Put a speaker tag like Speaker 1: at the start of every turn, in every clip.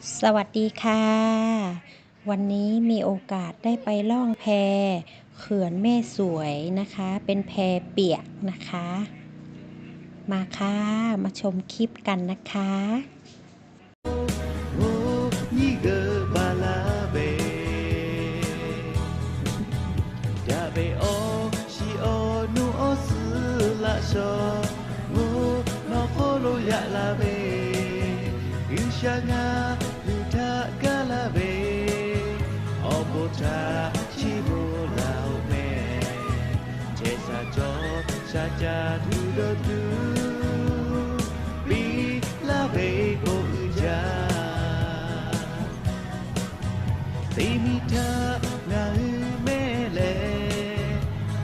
Speaker 1: สวัสดีค่ะ วันนี้มีโอกาสได้ไปล่องแพเขื่อนแม่สวยนะคะ เป็นแพเปียกนะคะ มาค่ะ มาชมคลิปกันนะคะ
Speaker 2: 哦，你 bố cha chi bố lao mẹ che xa cho xa cha thứ đơn thứ bi la về bố ư cha timi ta na ư mẹ lệ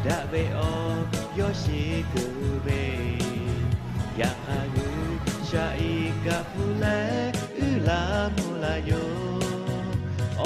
Speaker 2: đã về o yo shi cứ về ya ha ngư cha i ka phu lệ ư la mu la yo. ယောအ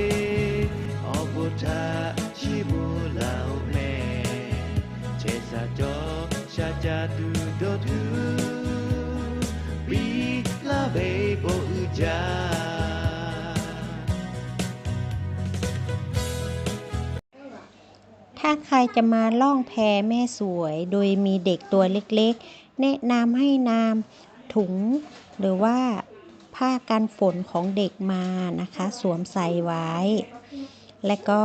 Speaker 2: Sajak sajatu dotu Bila bebo
Speaker 1: ถ้าใครจะมาล่องแพแม่สวยโดยมีเด็กตัวเล็กๆ แนะนำให้นำถุงหรือว่าผ้ากันฝนของเด็กมานะคะ สวมใส่ไว้ และก็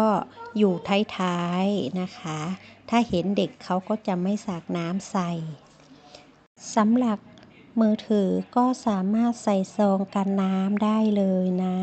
Speaker 1: อยู่ท้ายๆนะคะ ถ้าเห็นเด็กเขาก็จะไม่สากน้ำใส่สำหรับมือถือก็สามารถใส่ซองกันน้ำได้เลยนะ